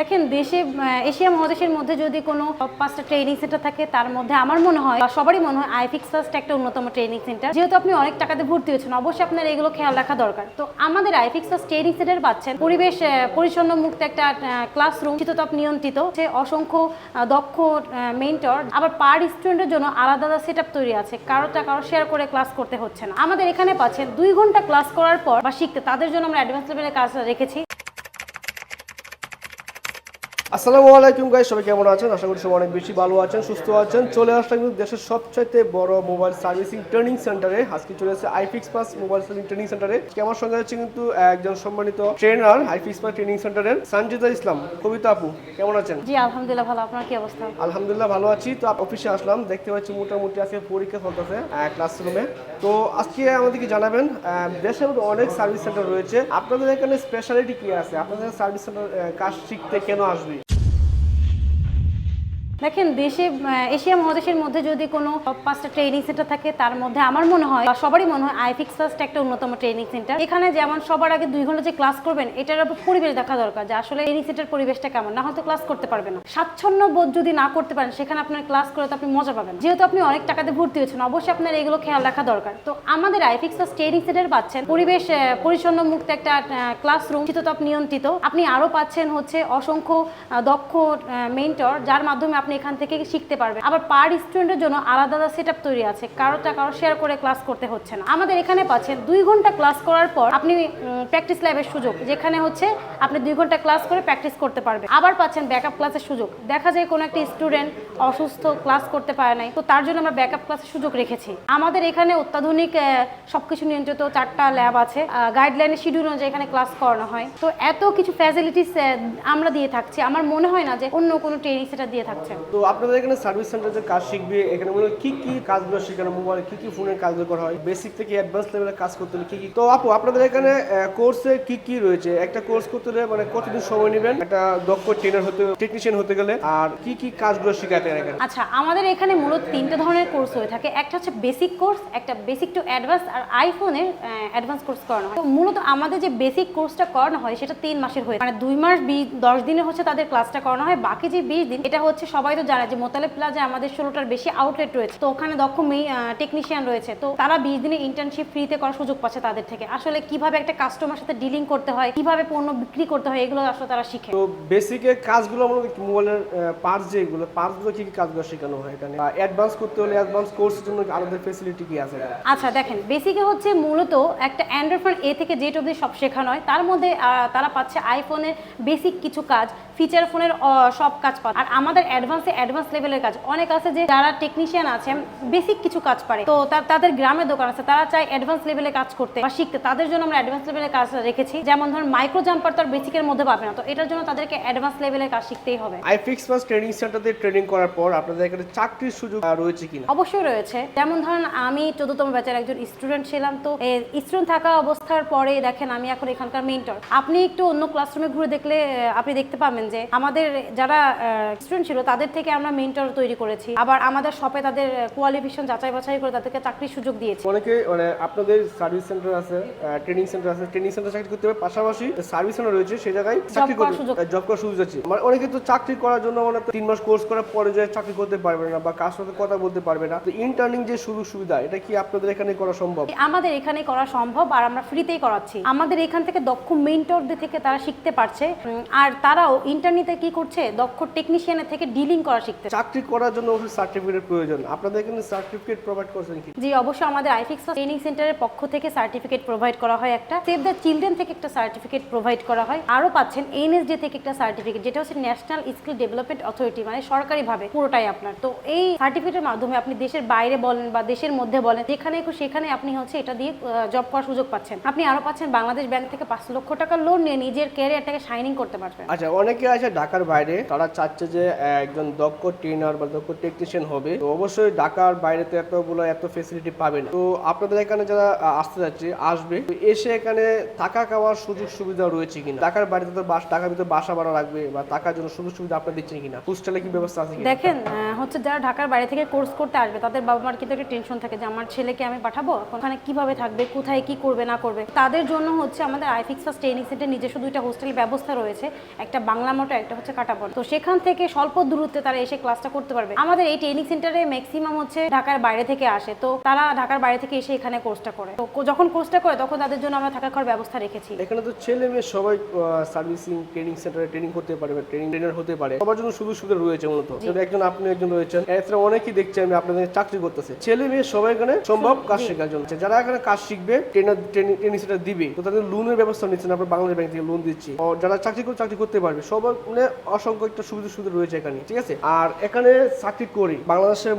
দেখেন দেশে এশিয়া মহাদেশের মধ্যে যদি কোনো পাঁচটা ট্রেনিং সেন্টার থাকে, তার মধ্যে আমার মনে হয় সবারই মনে হয় আইফিক্স ফার্স্ট একটা অন্যতম ট্রেনিং সেন্টার যেহেতু আপনি অনেক টাকাতে ভর্তি হয়েছেন, অবশ্যই আপনার এগুলো খেয়াল রাখা দরকার। তো আমাদের আইফিক্স ফার্স্ট ট্রেনিং সেন্টার পাচ্ছেন পরিবেশ পরিচ্ছন্ন মুক্ত একটা ক্লাসরুম শীততাপ নিয়ন্ত্রিত। সে অসংখ্য দক্ষ মেন্টর আবার পার স্টুডেন্টের জন্য আলাদা আলাদা সেট তৈরি আছে। কারোটা কারও শেয়ার করে ক্লাস করতে হচ্ছে না। আমাদের এখানে পাচ্ছেন দুই ঘণ্টা ক্লাস করার পর বা শিখতে, তাদের জন্য আমরা অ্যাডভান্স লেভেলের কাজ রেখেছি। আসসালামু আলাইকুম গাইস সবাই কেমন আছেন? আশা করি সবাই অনেক বেশি ভালো আছেন সুস্থ আছেন। চলে আসলাম কিন্তু দেশের সবচাইতে বড় মোবাইল সার্ভিসিং ট্রেনিং সেন্টারে আজকে চলে এসেছে আইফিক্স পাস মোবাইল সার্ভিসিং ট্রেনিং সেন্টারে আমার সঙ্গে আছে কিন্তু একজন সম্মানিত ট্রেনার আইফিক্স পাস ট্রেনিং সেন্টারের সঞ্জিতা ইসলাম। কবিতা আপু কেমন আছেন? জি আলহামদুলিল্লাহ ভালো। আপনার কি অবস্থা? আলহামদুলিল্লাহ ভালো আছি। তো অফিসে আসলাম দেখতে পাচ্ছি মোটামুটি আজকে পরীক্ষা চলতেছে ক্লাসরুমে তো আজকে আমাদেরকে জানাবেন দেশের মধ্যে অনেক সার্ভিস সেন্টার রয়েছে। আপনাদের এখানে স্পেশালিটি কি আছে? আপনাদের সার্ভিস সেন্টার কাজ শিখতে কেন আসবে? দেখেন দেশে এশিয়া মহাদেশের মধ্যে যদি কোনো পাঁচটা ট্রেনিং সেন্টার থাকে, তার মধ্যে আমার মনে হয় সবারই মনে হয় আইফিক্স ফার্স্ট একটা অন্যতম ট্রেনিং সেন্টার এখানে যেমন সবার আগে দুই ঘণ্টা যে ক্লাস করবেন, এটার উপর পরিবেশ দেখা দরকার যে আসলে ট্রেনিং সেন্টার পরিবেশটা কেমন। না হয়তো ক্লাস করতে পারবেন না। স্বাচ্ছন্দ্য বোধ যদি না করতে পারেন, সেখানে আপনার ক্লাস করে তো আপনি মজা পাবেন। যেহেতু আপনি অনেক টাকাতে ভর্তি হয়েছেন, অবশ্যই আপনার এগুলো খেয়াল রাখা দরকার। তো আমাদের আইফিক্স ফার্স্ট ট্রেনিং সেন্টার পাচ্ছেন পরিবেশ পরিচ্ছন্ন মুক্ত একটা ক্লাসরুম শীততাপ নিয়ন্ত্রিত। আপনি আরও পাচ্ছেন হচ্ছে অসংখ্য দক্ষ মেন্টর যার মাধ্যমে আপনি এখান থেকে শিখতে পারবেন। আবার পার স্টুডেন্টের জন্য আলাদা আলাদা সেট তৈরি আছে। কারোটা কারও শেয়ার করে ক্লাস করতে হচ্ছে না। আমাদের এখানে পাচ্ছেন দুই ঘণ্টা ক্লাস করার পর আপনি প্র্যাকটিস ল্যাবের সুযোগ যেখানে হচ্ছে আপনি দুই ঘণ্টা ক্লাস করে প্র্যাকটিস করতে পারবেন। আবার পাচ্ছেন ব্যাকআপ ক্লাসের সুযোগ। দেখা যায় কোনো একটা স্টুডেন্ট অসুস্থ ক্লাস করতে পারে নাই তো তার জন্য আমরা ব্যাকআপ ক্লাসের সুযোগ রেখেছি। আমাদের এখানে অত্যাধুনিক আহ, সবকিছু নিয়ন্ত্রিত চারটা ল্যাব আছে। গাইডলাইনের শিডিউল অনুযায়ী এখানে ক্লাস করানো হয়। তো এত কিছু ফ্যাসিলিটিস আমরা দিয়ে থাকছি। আমার মনে হয় না যে অন্য কোনো ট্রেনিং সেটা দিয়ে থাকছে। তো আপনাদের এখানে সার্ভিস সেন্টার যে কাজ শিখবে, এখানে মূলত কি কি কাজগুলো শেখানো মোবাইলে কি কি ফোনের কাজগুলো করা হয় বেসিক থেকে অ্যাডভান্স লেভেলের কাজ করতে হলে কি কি? তো আপু, আপনাদের এখানে কোর্সে কি কি রয়েছে? একটা কোর্স করতে হলে মানে কতদিন সময় নেবেন? একটা দক্ষ ট্রেনার হতে টেকনিশিয়ান হতে গেলে আর কি কি কাজগুলো শেখাতেন এখানে? আচ্ছা আমাদের এখানে মূলত তিনটে ধরনের কোর্স হয়ে থাকে। একটা হচ্ছে বেসিক কোর্স একটা বেসিক টু অ্যাডভান্স আর আইফোনের অ্যাডভান্স কোর্স করানো হয়। তো মূলত আমাদের যে বেসিক কোর্সটা করানো হয়, সেটা তিন মাসের হয়ে মানে দুই মাস দশ দিনে হচ্ছে তাদের ক্লাসটা করানো হয়। বাকি যে বিশ দিন, এটা হচ্ছে সবাই তো জানে যে মোতালে প্লাজা আমাদের ষোলোটার বেশি আউটলেট রয়েছে তো ওখানে দক্ষ টেকনিশিয়ান রয়েছে তো তারা বিশ দিনে ইন্টার্নশিপ ফ্রিতে করার সুযোগ পাচ্ছে তাদের থেকে। আসলে কীভাবে একটা কাস্টমার সাথে ডিলিং করতে হয় কীভাবে পণ্য বিক্রি করতে হয় এগুলো আসলে তারা শিখে। তো বেসিকের কাজগুলো আমরা মোবাইলের পার্টস যেগুলো পার্টসগুলো কি কি কাজগুলো শেখানো হয় এখানে? অ্যাডভান্স করতে হলে অ্যাডভান্স কোর্সের জন্য আলাদা ফেসিলিটি কি আছে? আচ্ছা দেখেন বেসিকে হচ্ছে মূলত একটা অ্যান্ড্রয়েড ফোন এ থেকে জেড অবধি সব শেখানো হয়। তার মধ্যে তারা পাচ্ছে আইফোনের বেসিক কিছু কাজ ফিচার ফোনের সব কাজ পাচ্ছে আর আমাদের অ্যাডভান্সে অ্যাডভান্স লেভেলের কাজ। অনেক আছে যে যারা টেকনিশিয়ান আছে বেসিক কিছু কাজ পারে। তো তাদের গ্রামের দোকান আছে তারা চায় অ্যাডভান্স লেভেলে কাজ করতে বা শিখতে। তাদের জন্য আমরা অ্যাডভান্স লেভেলের কাজ রেখেছি। যেমন ধরুন মাইক্রো জাম্পার তো বেসিকের মধ্যে পাবে না। তো এটার জন্য তাদেরকে অ্যাডভান্স লেভেলের কাজ শিখতেই হবে। আইফিক্স পাস ট্রেনিং সেন্টারে ট্রেনিং করার পর আপনাদের এখানে চাকরির সুযোগ রয়েছে কিনা? অবশ্যই রয়েছে। যেমন ধরুন আমি চোদ্দতম ব্যাচের একজন স্টুডেন্ট ছিলাম। তো স্টুডেন্ট থাকা অবস্থার পরে দেখেন আমি এখন এখানকার মেন্টর আপনি একটু অন্য ক্লাসরুমে ঘুরে দেখলে আপনি দেখতে পাবেন যে আমাদের যারা স্টুডেন্ট ছিল তাদের থেকে আমরা মেন্টর তৈরি করেছি। আবার আমাদের শপে তাদের কোয়ালিফিকেশন যাচাই বাছাই করে তাদেরকে চাকরির সুযোগ দিয়েছি। অনেকে মানে আপনাদের সার্ভিস সেন্টার আছে ট্রেনিং সেন্টার আছে ট্রেনিং সেন্টার চাকরি করতে হবে পাশাপাশি সার্ভিস সেন্টার রয়েছে সেই জায়গায় চাকরি করতে সুযোগ। জব করার সুযোগ আছে মানে অনেকে তো চাকরি করার জন্য মানে তিন মাস কোর্স করার পরে যে চাকরি করতে পারবে না বা কার সাথে কথা বলতে পারবে না। তো ইন্টার্নিং যে সুযোগ সুবিধা এটা কি আপনাদের এখানে করা সম্ভব? আমাদের এখানে করা সম্ভব আর আমরা ফ্রিতেই করাচ্ছি। আমাদের এখান থেকে দক্ষ মেন্টরদের থেকে তারা শিখতে পারছে। আর তারাও ইন্টারনেটে কি করছে? দক্ষ টেকনিশিয়ানের থেকে ডিলিং করা শিখতে চাকরি করার জন্য অবশ্যই সার্টিফিকেট প্রয়োজন। আপনাদের এখানে সার্টিফিকেট প্রোভাইড করছেন কি? জি অবশ্যই আমাদের আইফিক্স ট্রেনিং সেন্টারের পক্ষ থেকে সার্টিফিকেট প্রোভাইড করা হয় একটা। সেভ দ্য চিলড্রেন থেকে একটা সার্টিফিকেট প্রোভাইড করা হয়। আরও পাচ্ছেন এনএসডি থেকে একটা সার্টিফিকেট যেটা হচ্ছে ন্যাশনাল স্কিল ডেভেলপমেন্ট অথরিটি মানে সরকারিভাবে পুরোটাই আপনার। তো এই সার্টিফিকেটের মাধ্যমে আপনি দেশের বাইরে বলেন বা দেশের মধ্যে বলেন যেখানে সেখানে আপনি হচ্ছে এটা দিয়ে জব করার সুযোগ পাচ্ছেন। আপনি আরও পাচ্ছেন বাংলাদেশ ব্যাংক থেকে পাঁচ লক্ষ টাকা লোন নিয়ে নিজের ক্যারিয়ারটাকে শাইনিং করতে পারবেন। আচ্ছা অনেকে আছে ঢাকার বাইরে। তারা চাচ্ছে যে একজন দক্ষ ট্রেনার বা দক্ষ টেকনিশিয়ান হবে। তো অবশ্যই ঢাকার বাইরে তো এতগুলো, এত ফেসিলিটি পাবে না। তো আপনাদের এখানে যারা আসতে যাচ্ছে, আসবে। এসে এখানে থাকা খাওয়ার সুযোগ সুবিধা রয়েছে কিনা? ঢাকার বাড়িতে তো বাস, ঢাকার ভিতরে বাসা ভাড়া রাখবে বা থাকার জন্য সুযোগ সুবিধা আপনার দিচ্ছেন কিনা? হোস্টেলে কি ব্যবস্থা আছে দেখেন হচ্ছে যারা ঢাকার বাইরে থেকে কোর্স করতে আসবে, তাদের বাবা মার কিন্তু একটা টেনশন থাকে যে, আমার ছেলেকে আমি পাঠাবো? ওখানে কীভাবে থাকবে? কোথায় কি করবে, না করবে? তাদের জন্য হচ্ছে আমাদের আইফিক্স ট্রেনিং সেন্টার নিজস্ব দুইটা হোস্টেল ব্যবস্থা রয়েছে। একটা বাংলা মোটর একটা হচ্ছে কাটাপন তো সেখান থেকে স্বল্প দূরত্বে তারা এসে ক্লাসটা করতে পারবে। আমাদের এই ট্রেনিং সেন্টারে ম্যাক্সিমাম হচ্ছে ঢাকার বাইরে থেকে আসে। তো তারা ঢাকার বাইরে থেকে এসে এখানে কোর্সটা করে। তো যখন কোর্সটা করে তখন তাদের জন্য আমরা থাকা খাওয়ার ব্যবস্থা রেখেছি। এখানে তো ছেলে মেয়ে সবাই সার্ভিসিং ট্রেনিং সেন্টারে ট্রেনিং করতে পারে ট্রেনিং ট্রেনার হতে পারে। সবার জন্য সুযোগ সুবিধা রয়েছে মূলত। একজন আপনি একজন রয়েছেন। এছাড়া অনেকেই দেখছি আমি আপনাদের চাকরি করতেছে। ছেলে মেয়ে সবাই এখানে সম্ভব কাজ শেখার জন্য। যারা এখানে কাজ শিখবে ট্রেনার ট্রেনিং ট্রেনিং সেন্টার দিবে। তো তাদের লোনের ব্যবস্থা নিচ্ছেন। আপনার বাংলাদেশ ব্যাংক থেকে লোন দিচ্ছি। যারা চাকরি করে চাকরি করতে পারবে সবার মানে অসংখ্য একটা সুবিধা সুবিধা রয়েছে এখানে ঠিক আছে? আর এখানে চাকরি করি।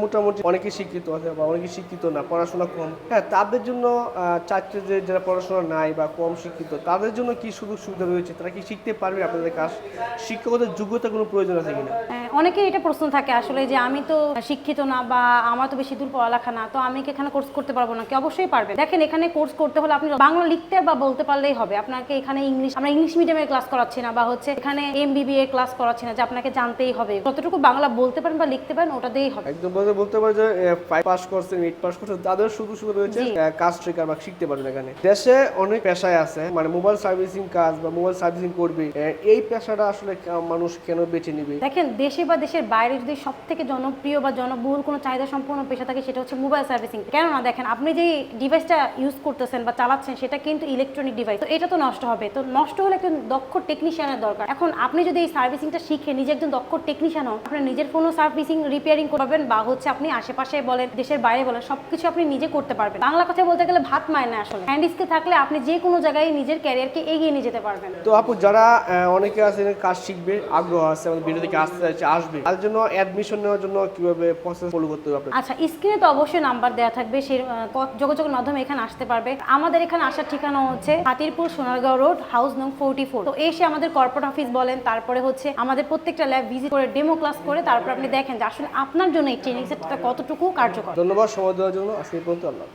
মোটামুটি অনেকেই শিক্ষিত আছে বা অনেকেই শিক্ষিত না পড়াশোনা কম। হ্যাঁ তাদের জন্য যে যারা পড়াশোনা নাই বা কম শিক্ষিত তাদের জন্য কি সুযোগ সুবিধা রয়েছে? তারা কি শিখতে পারবে আপনাদের কাজ? যোগ্যতা কোনো প্রয়োজন আছে কিনা? হ্যাঁ, এটা প্রশ্ন থাকে আসলে যে আমি তো শিক্ষিত না বা আমার তো বেশি দূর পড়ালেখা না তো আমি কি এখানে কোর্স করতে পারব না কি অবশ্যই পারবে। দেখেন এখানে কোর্স করতে হলে আপনি বাংলা লিখতে বা বলতে পারলেই হবে। আপনাকে এখানে ইংলিশ আমরা ইংলিশ মিডিয়ামে ক্লাস করাচ্ছি না বা হচ্ছে এখানে এমবিবি এর ক্লাস করাচ্ছি না যে আপনাকে জানতেই হবে। যতটুকু বাংলা বলতে পারেন বা লিখতে পারেন ওটা দিয়েই হবে। একদম বলতে বলতে পারে যে ফাইভ পাস করছেন এইট পাস করছেন তাদের শুধু শুধু রয়েছে কাজ শেখার বা শিখতে পারবেন এখানে। দেশে অনেক পেশায় আছে মানে মোবাইল সার্ভিসিং কাজ বা মোবাইল সার্ভিসিং করবে এই পেশাটা আসলে মানুষ কেন বেছে নিবে? দেখেন দেশে বা দেশের বাইরে যদি সব থেকে জনপ্রিয় বা জনবহুল কোনো চাহিদা সম্পন্ন পেশা থাকে সেটা হচ্ছে মোবাইল সার্ভিসিং কেননা দেখেন আপনি যে ডিভাইসটা ইউজ করতেছেন বা চালাচ্ছেন সেটা কিন্তু ইলেকট্রনিক ডিভাইস তো এটা তো নষ্ট হবে। তো নষ্ট হলে একজন দক্ষ টেকনিশিয়ানের দরকার। এখন আপনি যদি এই সার্ভিসিংটা শিখে নিজে একজন দক্ষ টেকনিশিয়ান হন আপনার নিজের কোনো সার্ভিসিং রিপেয়ারিং করবেন বা হচ্ছে আপনি আশেপাশে বলেন দেশের বাইরে বলেন সবকিছু আপনি নিজে করতে পারবেন। বাংলা কথা বলতে গেলে ভাত মায় না আসলে। হ্যান্ড স্কিল থাকলে আপনি যে কোনো জায়গায় নিজের ক্যারিয়ারকে এগিয়ে নিয়ে যেতে পারবেন। তো আপু যারা অনেকে আছে কাজ শিখবে আগ্রহ আছে আমাদের ভিডিও থেকে আসতে যাচ্ছে আসবে। তার জন্য অ্যাডমিশন নেওয়ার জন্য কীভাবে প্রসেস ফলো করতে হবে আচ্ছা স্ক্রিনে তো অবশ্যই নাম্বার দেওয়া থাকবে সেই যোগাযোগের মাধ্যমে এখানে আসতে পারবে। আমাদের এখানে আসার ঠিকানা হচ্ছে হাতিরপুর সোনারগাঁও রোড হাউস নং ফোরটি ফোর তো এসে আমাদের কর্পোরেট অফিস বলেন তারপরে হচ্ছে আমাদের প্রত্যেকটা ল্যাব ভিজিট করে ডেমো ক্লাস করে, তারপর আপনি দেখেন যে আসলে আপনার জন্য এই ট্রেনিং সেটটা কতটুকু কার্যকর ধন্যবাদ, সময় দেওয়ার জন্য আজকে পর্যন্ত আল্লাহ।